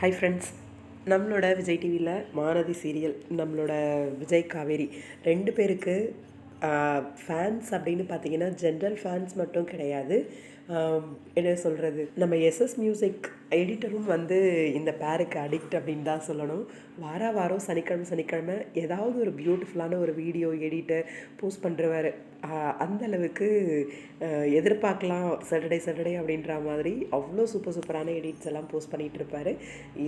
Hi friends நம்மளோட விஜய் டிவியில் மாரதி serial நம்மளோட விஜய் காவேரி ரெண்டு பேருக்கு ஃபேன்ஸ் அப்படின்னு பார்த்தீங்கன்னா ஜென்ரல் ஃபேன்ஸ் மட்டும் கிடையாது. என்ன சொல்கிறது நம்ம எஸ்எஸ் மியூசிக் எடிட்டரும் வந்து இந்த பேருக்கு அடிக்ட் அப்படின்னு தான் சொல்லணும். வார வாரம் சனிக்கிழமை சனிக்கிழமை ஏதாவது ஒரு பியூட்டிஃபுல்லான ஒரு வீடியோ எடிட்டு போஸ்ட் பண்ணுறவர் அந்த அளவுக்கு எதிர்பார்க்கலாம். சாட்டர்டே சாட்டர்டே அப்படின்ற மாதிரி அவ்வளோ சூப்பர் சூப்பரான எடிட்ஸ் எல்லாம் போஸ்ட் பண்ணிகிட்டு இருப்பார்.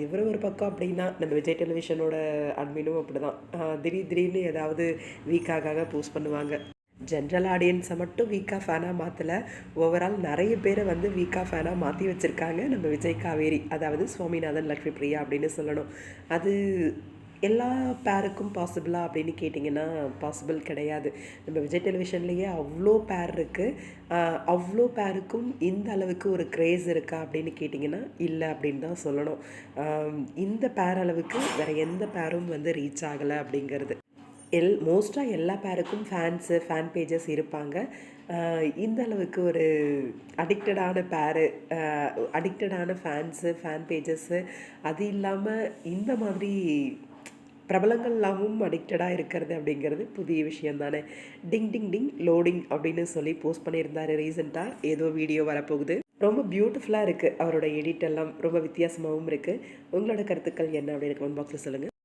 இவர் ஒரு பக்கம் அப்படின்னா நம்ம விஜய் டெலிவிஷனோட அட்மினும் அப்படி தான் திடீர் திடீர்னு ஏதாவது வீக்காக போஸ்ட் பண்ணுவாங்க. ஜென்ரல் ஆடியன்ஸை மட்டும் வீக்காக ஃபேனாக மாற்றலை ஓவரால் நிறைய பேரை வந்து வீக்காக ஃபேனாக மாற்றி வச்சுருக்காங்க. நம்ம விஜய் காவேரி அதாவது சுவாமிநாதன் லக்ஷ்மி பிரியா அப்படின்னு சொல்லணும். அது எல்லா பேருக்கும் பாசிபிளா அப்படின்னு கேட்டிங்கன்னா பாசிபிள் கிடையாது. நம்ம விஜய் டெலிவிஷன்லேயே அவ்வளோ பேர் இருக்குது அவ்வளோ பேருக்கும் இந்த அளவுக்கு ஒரு க்ரேஸ் இருக்கா அப்படின்னு கேட்டிங்கன்னா இல்லை அப்படின்னு தான் சொல்லணும். இந்த பேர் அளவுக்கு வேறு எந்த பேரும் வந்து ரீச் ஆகலை அப்படிங்கிறது. எல் மோஸ்ட்டாக எல்லா பேருக்கும் ஃபேன்ஸு ஃபேன் பேஜஸ் இருப்பாங்க. இந்த அளவுக்கு ஒரு அடிக்டடான பேரு அடிக்டடான ஃபேன்ஸு ஃபேன் பேஜஸ்ஸு அது இல்லாமல் இந்த மாதிரி பிரபலங்கள்லாமும் அடிக்டடாக இருக்கிறது அப்படிங்கிறது புதிய விஷயம் தானே. டிங் டிங் டிங் லோடிங் அப்படின்னு சொல்லி போஸ்ட் பண்ணியிருந்தாரு ரீசெண்டாக ஏதோ வீடியோ வரப்போகுது. ரொம்ப பியூட்டிஃபுல்லாக இருக்குது அவரோட எடிட் எல்லாம் ரொம்ப வித்தியாசமாகவும் இருக்குது உங்களோட கருத்துக்கள் என்ன அப்படின்னு கமெண்ட் பாக்ஸில் சொல்லுங்கள்